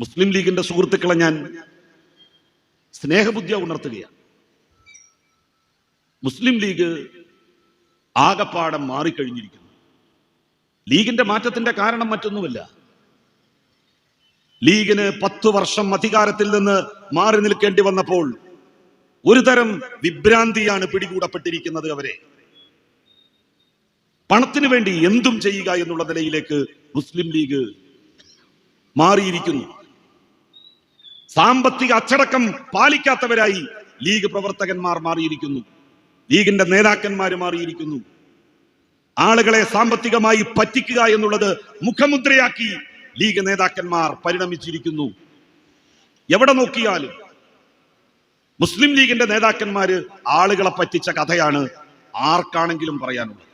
മുസ്ലിം ലീഗിന്റെ സുഹൃത്തുക്കളെ ഞാൻ സ്നേഹബുദ്ധിയ ഉണർത്തുകയാണ്. മുസ്ലിം ലീഗ് ആകപ്പാടം മാറിക്കഴിഞ്ഞിരിക്കുന്നു. ലീഗിന്റെ മാറ്റത്തിന്റെ കാരണം മറ്റൊന്നുമല്ല. ലീഗിന് പത്തു വർഷം അധികാരത്തിൽ നിന്ന് മാറി നിൽക്കേണ്ടി വന്നപ്പോൾ ഒരു തരം വിഭ്രാന്തിയാണ് പിടികൂടപ്പെട്ടിരിക്കുന്നത് അവരെ. പണത്തിനു വേണ്ടി എന്തും ചെയ്യുക എന്നുള്ള നിലയിലേക്ക് മുസ്ലിം ലീഗ് മാറിയിരിക്കുന്നു. സാമ്പത്തിക അച്ചടക്കം പാലിക്കാത്തവരായി ലീഗ് പ്രവർത്തകന്മാർ മാറിയിരിക്കുന്നു. ലീഗിന്റെ നേതാക്കന്മാർ മാറിയിരിക്കുന്നു. ആളുകളെ സാമ്പത്തികമായി പറ്റിക്കുക എന്നുള്ളത് മുഖമുദ്രയാക്കി ലീഗ് നേതാക്കന്മാർ പരിണമിച്ചിരിക്കുന്നു. എവിടെ നോക്കിയാലും മുസ്ലിം ലീഗിന്റെ നേതാക്കന്മാര് ആളുകളെ പറ്റിച്ച കഥയാണ് ആർക്കാണെങ്കിലും പറയാനുള്ളത്.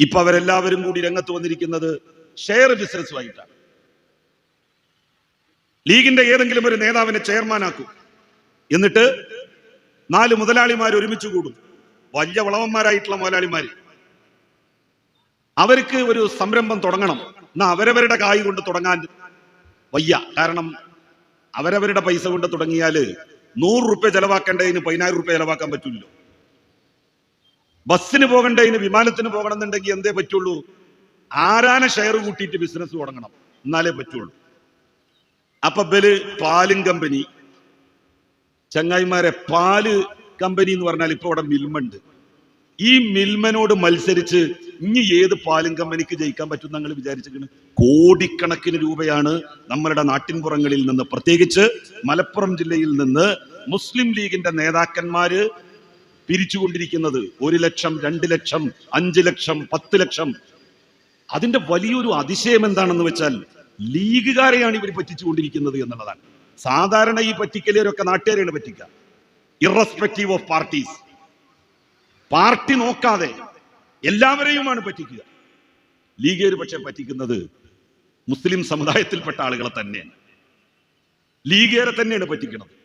ഇപ്പൊ അവരെല്ലാവരും കൂടി രംഗത്ത് വന്നിരിക്കുന്നത് ഷെയർ ബിസിനസ്സുമായിട്ടാണ്. ലീഗിന്റെ ഏതെങ്കിലും ഒരു നേതാവിനെ ചെയർമാനാക്കും. എന്നിട്ട് നാല് മുതലാളിമാർ ഒരുമിച്ച് കൂടും. വലിയ വളവന്മാരായിട്ടുള്ള മുതലാളിമാർ അവർക്ക് ഒരു സംരംഭം തുടങ്ങണം. എന്നാ അവരവരുടെ കായ് കൊണ്ട് തുടങ്ങാൻ വയ്യ. കാരണം അവരവരുടെ പൈസ കൊണ്ട് തുടങ്ങിയാൽ നൂറ് റുപ്യ ചെലവാക്കേണ്ടതിന് പതിനായിരം റുപ്യ ചെലവാക്കാൻ പറ്റില്ലല്ലോ ബസ്സിന് പോകേണ്ടതിന് വിമാനത്തിന് പോകണം എന്നുണ്ടെങ്കിൽ എന്തേ പറ്റുള്ളൂ? ആരാന ഷെയർ കൂട്ടിയിട്ട് ബിസിനസ് തുടങ്ങണം. എന്നാലേ പറ്റുള്ളൂ. അപ്പൊ പാലും കമ്പനി ചങ്ങായിമാരെ പാൽ കമ്പനി എന്ന് പറഞ്ഞാൽ ഇപ്പൊ അവിടെ മിൽമുണ്ട് ഈ മിൽമനോട് മത്സരിച്ച് ഇനി ഏത് പാലും കമ്പനിക്ക് ജയിക്കാൻ പറ്റും ഞങ്ങൾ വിചാരിച്ചിരിക്കുന്നത് കോടിക്കണക്കിന് രൂപയാണ് നമ്മളുടെ നാട്ടിൻപുറങ്ങളിൽ നിന്ന്. പ്രത്യേകിച്ച് മലപ്പുറം ജില്ലയിൽ നിന്ന് മുസ്ലിം ലീഗിന്റെ നേതാക്കന്മാര് പിരിച്ചുകൊണ്ടിരിക്കുന്നത് ഒരു ലക്ഷം രണ്ട് ലക്ഷം അഞ്ച് ലക്ഷം പത്ത് ലക്ഷം. അതിന്റെ വലിയൊരു അതിശയം എന്താണെന്ന് വെച്ചാൽ ലീഗുകാരെയാണ് ഇവർ പറ്റിച്ചുകൊണ്ടിരിക്കുന്നത് എന്നുള്ളതാണ്. സാധാരണ ഈ പറ്റിക്കലൊക്കെ നാട്ടുകാരെയാണ് പറ്റിക്കുക. ഇറസ്പെക്റ്റീവ് ഓഫ് പാർട്ടീസ് പാർട്ടി നോക്കാതെ എല്ലാവരെയുമാണ് പറ്റിക്കുക. ലീഗേര് പക്ഷെ പറ്റിക്കുന്നത് മുസ്ലിം സമുദായത്തിൽപ്പെട്ട ആളുകളെ തന്നെയാണ്. ലീഗേരെ തന്നെയാണ് പറ്റിക്കുന്നത്